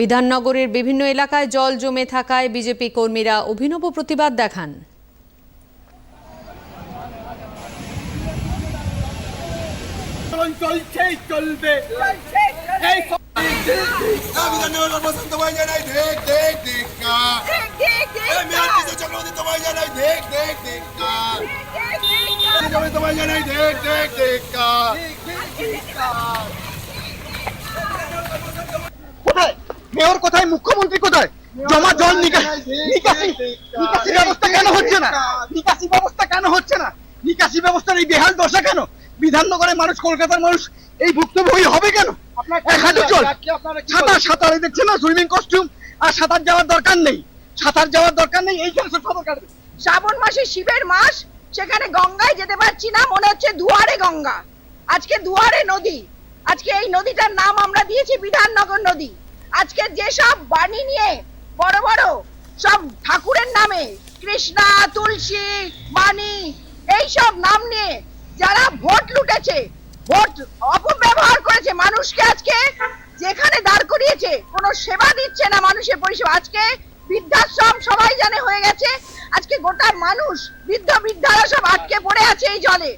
বিধাননগরের বিভিন্ন এলাকায় জল জমে থাকায় বিজেপি কর্মীরা অভিনব প্রতিবাদ দেখান আন্দোলন চলবে এই বিধাননগর বসন্ত ভাই জানাই দেখ দেখ দেখ কা এই মেয়র কিশোর চক্রবর্তী তোমায় জানাই দেখ দেখ দেখ কা চক্রবর্তী তোমায় জানাই দেখ দেখ দেখ মেয়র কোথায়? মুখ্যমন্ত্রী কোথায়? জমা জল নিকাশি ব্যবস্থা কেন হচ্ছে না? নিকাশি ব্যবস্থা কেন হচ্ছে না? নিকাশি ব্যবস্থার এই বেহাল দশা কেন? বিধাননগরের মানুষ কলকাতার মানুষ এই ভুক্তভোগী হবে কেন? হাঁটু জল সাঁতার সাঁতার এই দেখছেন না? সুইমিং কস্টিউম আর সাঁতার যাওয়ার দরকার নেই। সাঁতার যাওয়ার দরকার নেই এইখানে সব সাঁতার কাটবে শ্রাবণ মাসে শিবের মাস সেখানে গঙ্গায় যেতে পারছি না মনে হচ্ছে দুয়ারে গঙ্গা। আজকে দুয়ারে নদী। আজকে এই নদীটার নাম আমরা দিয়েছি বিধাননগর নদী। আজকে যেসব বাণী নিয়ে বড় বড় সব ঠাকুরের নামে, কৃষ্ণা, তুলসী, বাণী এই সব নাম নিয়ে যারা ভোট লুটেছে, ভোট অপব্যবহার করেছে মানুষকে আজকে, যেখানে দাঁড় করিয়েছে, কোনো সেবা দিচ্ছে না মানুষের পরিষেবা। আজকে বৃদ্ধাশ্রম সবাই জানে হয়ে গেছে। আজকে গোটা মানুষ বৃদ্ধ বৃদ্ধারা সব আটকে পড়ে আছে এই জলে।